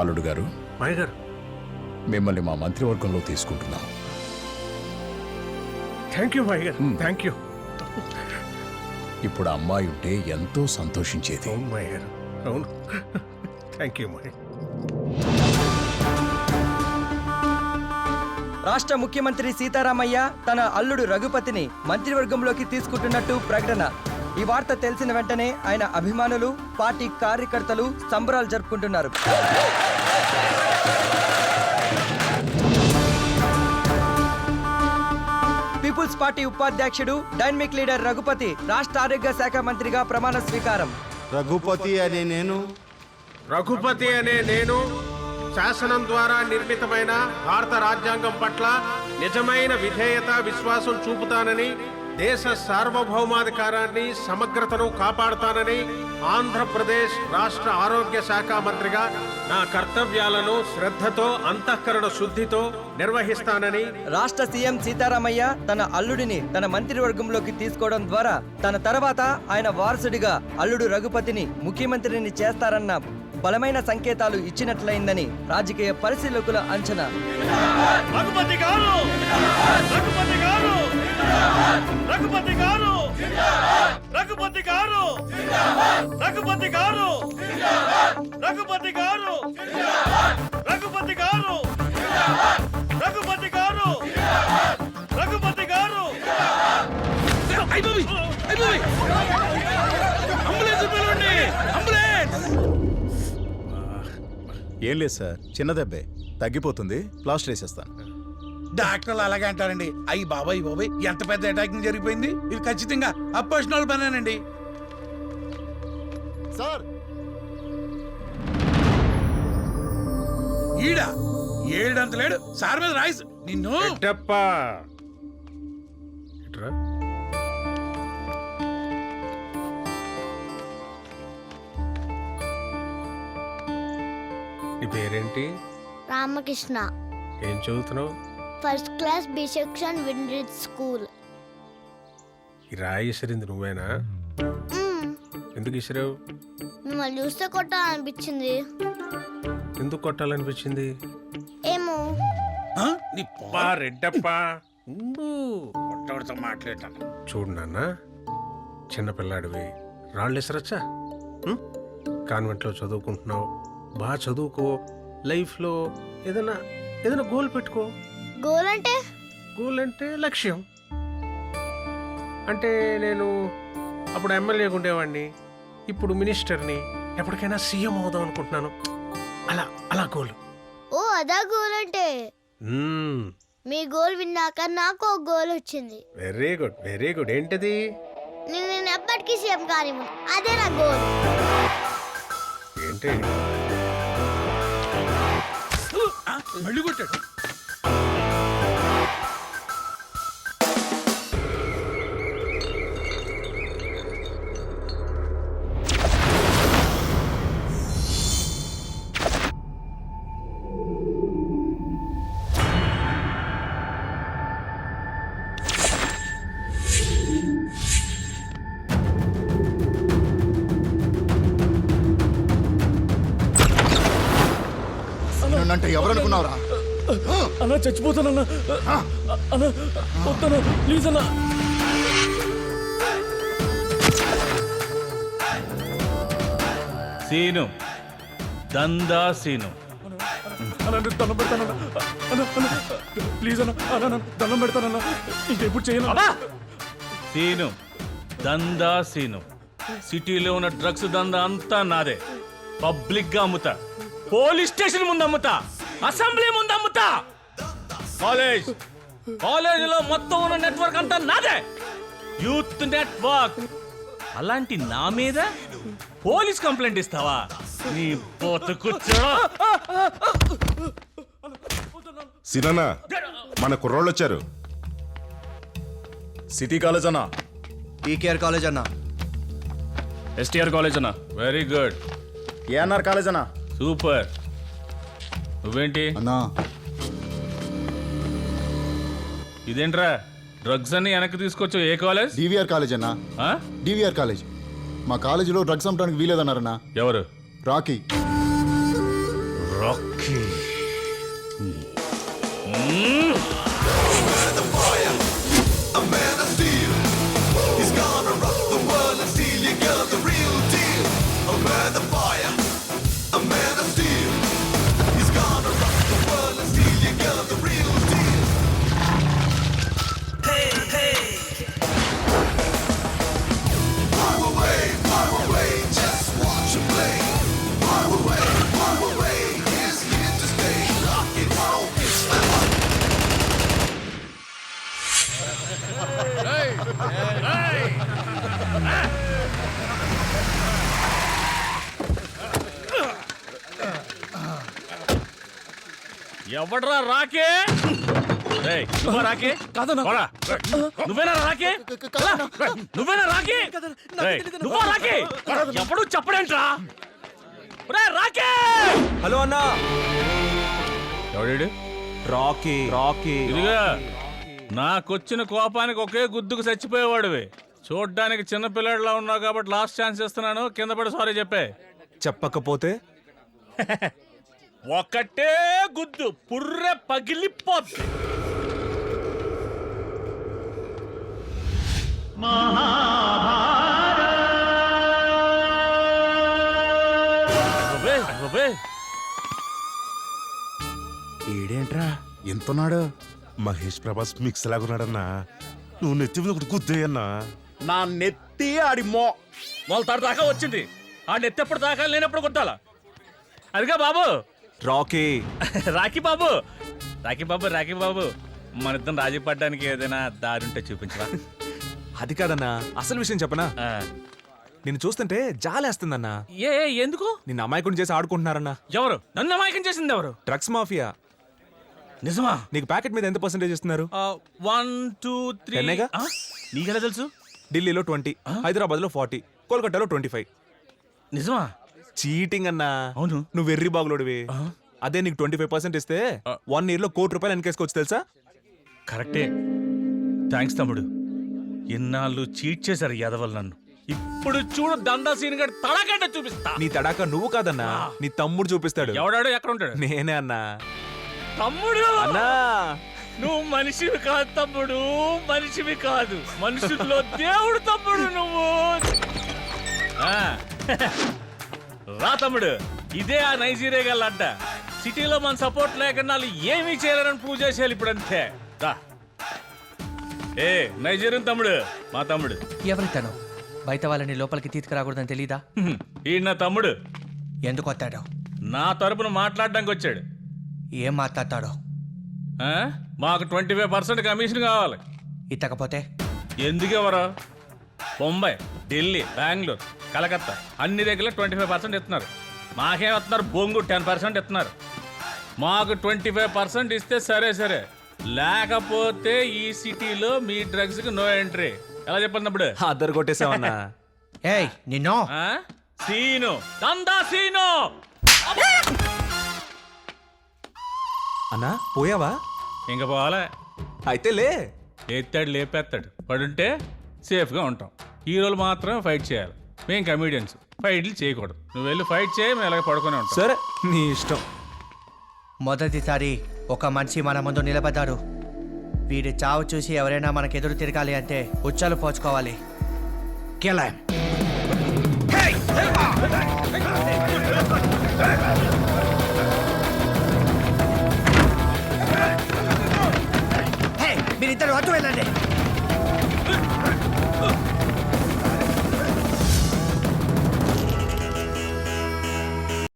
అల్లుడు గారు మిమ్మల్ని మా మంత్రివర్గంలో తీసుకుంటున్నాం. థ్యాంక్ యూ గారు థ్యాంక్ యూ. ఇప్పుడు అమ్మాయి ఉంటే ఎంతో సంతోషించేది. అవును మాయ గారు అవును. థ్యాంక్ యూ రాష్ట్ర ముఖ్యమంత్రి సీతారామయ్య తన అల్లుడు రఘుపతిని మంత్రివర్గంలోకి తీసుకుంటున్నట్టు ప్రకటన. ఈ వార్త తెలిసిన వెంటనే ఆయన అభిమానులు పార్టీ కార్యకర్తలు సంబరాలు జరుపుకుంటున్నారు. పీపుల్స్ పార్టీ ఉపాధ్యక్షుడు డైనమిక్ లీడర్ రఘుపతి రాష్ట్ర ఆరోగ్య శాఖ మంత్రిగా ప్రమాణ స్వీకారం. రఘుపతి అనే నేను. రఘుపతి అనే నేను శాసనం ద్వారా నిర్మితమైన భారత రాజ్యాంగం పట్ల నిజమైన విధేయత విశ్వాసం చూపుతానని దేశ సార్వభౌమాధికారాన్ని సమగ్రతను కాపాడుతానని ఆంధ్రప్రదేశ్ రాష్ట్ర ఆరోగ్య శాఖ మంత్రిగా నా కర్తవ్యాలను శ్రద్ధతో అంతఃకరణ శుద్ధితో నిర్వహిస్తానని రాష్ట్ర సీఎం సీతారామయ్య తన అల్లుడిని తన మంత్రివర్గంలోకి తీసుకోవడం ద్వారా తన తర్వాత ఆయన వారసుడిగా అల్లుడు రఘుపతిని ముఖ్యమంత్రిని చేస్తారన్న బలమైన సంకేతాలు ఇచ్చినట్లయిందని రాజకీయ పరిశీలకుల అంచనా. రఘుపతి గారు! రఘుపతి గారు! రఘుపతి గారు! రఘుపతి గారు! రఘుపతి గారు! రఘుపతి గారు! రఘుపతి గారు! రఘుపతి గారు! రఘుపతి గారు! అయిపోయి అయిపోయి అంబులెన్స్ పిలవండి! అంబులెన్స్! ఏం లేదు సార్ చిన్న దెబ్బే. తగ్గిపోతుంది ప్లాస్టర్ వేసేస్తాను. డాక్టర్లు అలాగే అంటారండి. అయ్యి బాబాయ్ బాబాయ్ ఎంత పెద్ద అటాకింగ్ జరిగిపోయింది? ఇది ఖచ్చితంగా అపర్షనల్ పనేనండి. సార్! ఈడ ఏడంత లేడు. సార్ మీద రాయిస్. నిన్ను. ఎట్టప్ప! ఇట్రా నీ పేరేంటి? రామకృష్ణ. ఏం చదువుతున్నావు? ఫస్ట్ క్లాస్ బి సెక్షన్ విండ్రిడ్ స్కూల్. ఈ రాయి ఇసిరింది నువ్వేనా? ఎందుకు ఇసిరావు మిమ్మల్ని చూస్తే కొట్టాలనిపించింది. ఎందుకు కొట్టాలనిపించింది? ఏమో. ఆ? నీ బా రెడ్డప్ప. పొట్టోడితో మాట్లాడతాను. చూడు నాన్న చిన్నపిల్లాడివి రాళ్ళు ఇసరచ్చా? కాన్వెంట్లో చదువుకుంటున్నావు. బాగా చదువుకో. లైఫ్లో ఏదైనా ఏదైనా గోల్ పెట్టుకో. గోల్ అంటే గోల్ అంటే లక్ష్యం. అంటే నేను అప్పుడు ఎమ్మెల్యేగా ఉండేవాడిని. ఇప్పుడు మినిస్టర్ని. ఎప్పటికైనా సీఎం అవుదాం అనుకుంటున్నాను. అలా అలా గోల్. ఓ అదా గోల్ అంటే మీ గోల్ విన్నాక నాకు ఒక గోల్ వచ్చింది. Very good very good. ఏంటిది? నేను ఎప్పటికీ సీఎం కానీ అదే నా గోల్. ఏంటి? మళ్ళీ కొట్టాడు. అంటే ఎవరనుకున్నావురా? అన్న చచ్చిపోతానన్నా. అన్న వద్దన్నా ప్లీజ్ అన్న. సీను. దందా సీను. నేను దండం పెడతానన్న. అన్న అన్న ప్లీజ్ అన్న అన్న అన్న, దండం పెడతానన్న. ఇంకెప్పుడు చేయను. అన్న. సీను. దందా సీను. సిటీలో ఉన్న డ్రగ్స్ దందా అంతా నాదే. పబ్లిక్గా అమ్ముతా. పోలీస్ స్టేషన్ ముందు అమ్ముతా. అసెంబ్లీ ముందు అమ్ముతా. కాలేజ్. కాలేజీలో మొత్తం ఉన్న నెట్వర్క్ అంతా నాదే. Youth network. అలాంటి నా మీద పోలీస్ కంప్లైంట్ ఇస్తావా? నీ పోతుకుచ్చో సినన్న మన కుర్రోళ్ళు వచ్చారు సిటీ కాలేజ్ అన్నా. టీకేఆర్ కాలేజ్ అన్న. ఎస్టీఆర్ కాలేజ్ అన్న. Very good. ఏఎన్ఆర్ కాలేజ్ అన్నా. సూపర్. నువ్వేంటి? అన్నా. ఇదేంట్రా? డ్రగ్స్ అన్ని వెనక్కి తీసుకొచ్చు ఏ కాలేజ్? డివిఆర్ కాలేజ్ అన్న. ఆ? DVR college. మా కాలేజీలో డ్రగ్స్ అమ్మడానికి వీలేదన్నారన్నా. ఎవరు? రాకీ. రాకీ. ఎవడ్రా రాకే? రేయ్, నువ్వా రాకే? కాదన్నా. పోరా. నువ్వేనా రాకే? నువ్వేనా రాకే? రేయ్, నువ్వా రాకే? ఎప్పుడు చెప్పడేంట్రా? రాకే! హలో అన్నా. ఎవడాడు? రాకీ. రాకీ. ఇదిగా నాకొచ్చిన కోపానికి ఒకే గుద్దుకు చచ్చిపోయేవాడివి. చూడ్డానికి చిన్న పిల్లాడిలా ఉన్నావు కాబట్టి లాస్ట్ ఛాన్స్ ఇస్తున్నాను. కింద పడి సారీ చెప్పే. చెప్పకపోతే? ఒకటే గుద్దు పుర్రె పగిలిపోద్ది. ఏడేంట్రా? ఎంతున్నాడు? మహేష్ ప్రభాస్ మిక్స్ లాగున్నాడన్నా. నువ్వు నెత్తి మీద ఒకటి గుద్దేయన్నా నా నెత్తి ఆడి మో. వాళ్ళ దాకా వచ్చింది. ఆ నెత్తెప్పుడు దాకా లేనప్పుడు కొట్టాలా? అదిగా బాబు. రాకీ. రాఖీ బాబు. రాఖీ బాబు రాఖీ బాబు. మన ఇద్దరం రాజీ పడ్డానికి ఏదైనా దారి ఉంటే చూపించరా అది కాదన్నా అసలు విషయం చెప్పనా? ఆ. నిన్ను చూస్తుంటే జాలేస్తుందన్నా. ఏ ఏ, ఎందుకు? నిన్న అమాయకుని చేసి ఆడుకుంటున్నారన్నా. ఎవరు? నన్ను అమాయకం చేసింది ఎవరు? Drugs mafia. నిజమా? నీకు ప్యాకెట్ మీద ఎంత పర్సెంటేజ్ ఇస్తున్నారు? One two three. టెన్నేగా? నీకెలా తెలుసు? ఢిల్లీలో ట్వంటీ హైదరాబాద్లో ఫార్టీ కోల్కతాలో ట్వంటీ ఫైవ్. నిజమా? చీటింగ్ అన్నా. అవును. నువ్వు వెర్రి బాగులోడివి. అదే నీకు ట్వంటీ ఫైవ్ పర్సెంట్ ఇస్తే వన్ ఇయర్లో కోటి రూపాయలు వెనకేసుకోవచ్చు తెలుసా? కరెక్టే. థ్యాంక్స్ తమ్ముడు. ఇన్నాళ్ళు చీట్ చేశారు యాదవల్ నన్ను. ఇప్పుడు చూడు దందా సీన్ గడి తడగడ్డ చూపిస్తా. నీ తడాక నువ్వు కాదన్నా నీ తమ్ముడు చూపిస్తాడు. ఎవడాడు ఎక్కడ ఉంటాడు? నేనే అన్నా. తమ్ముడు! అన్నా. నువ్వు మనిషివి కాదు తమ్ముడు మనిషివి కాదు. మనుషుల్లో దేవుడు తమ్ముడు నువ్వు. రా తమ్ముడు. ఇదే ఆ నైజీరియా గల అడ్డ. సిటీలో మన సపోర్ట్ లేకుండా వాళ్ళు ఏమీ చేయలేరని ప్రూవ్ చేసేయాలి ఇప్పుడు అంతే. రా. ఏ నైజీరియన్ తమ్ముడు మా తమ్ముడు. ఎవరితను బయట వాళ్ళని లోపలికి తీసుకురాకూడదని తెలీదా? హ్మ్, ఈయన నా తమ్ముడు. ఎందుకు వస్తాడో? నా తరపున మాట్లాడడానికి వచ్చాడు. ఏం మాట్లాడతాడో? ఆ? మాకు ట్వంటీ ఫైవ్ పర్సెంట్ కమిషన్ కావాలి. ఇతకపోతే ఎందుకు ఎవరు? బొంబాయి ఢిల్లీ బెంగళూరు. కలకత్తా. అన్ని దగ్గర ట్వంటీ ఫైవ్ పర్సెంట్ ఇస్తున్నారు. మాకేం ఇస్తున్నారు? బొంగు టెన్ పర్సెంట్ ఇస్తున్నారు. మాకు ట్వంటీ ఫైవ్ పర్సెంట్ ఇస్తే సరే సరే. లేకపోతే ఈ సిటీలో మీ డ్రగ్స్కి నో ఎంట్రీ ఎలా చెప్పండి అప్పుడు? అద్దరు కొట్టేసావన్నా. ఏయ్ నిన్నో. ఆ? సీను. దందా సీను! అన్నా పోయావా? ఇంక పోవాలే. అయితే లే. ఎత్తాడు లేపేస్తాడు. పడుంటే సేఫ్గా ఉంటాం. హీరోలు మాత్రమే ఫైట్ చేయాలి. మేము కమీడియన్స్ ఫైట్లు చేయకూడదు. నువ్వు వెళ్ళి ఫైట్ చేయి మేము ఇలాగ పడుకొని ఉంటాం. సరే నీ ఇష్టం. మొదటిసారి ఒక మనిషి మన ముందు నిలబడ్డాడు. వీడి చావు చూసి ఎవరైనా మనకు ఎదురు తిరగాలి అంటే ఉచ్చాలు పోచుకోవాలి. కిలాం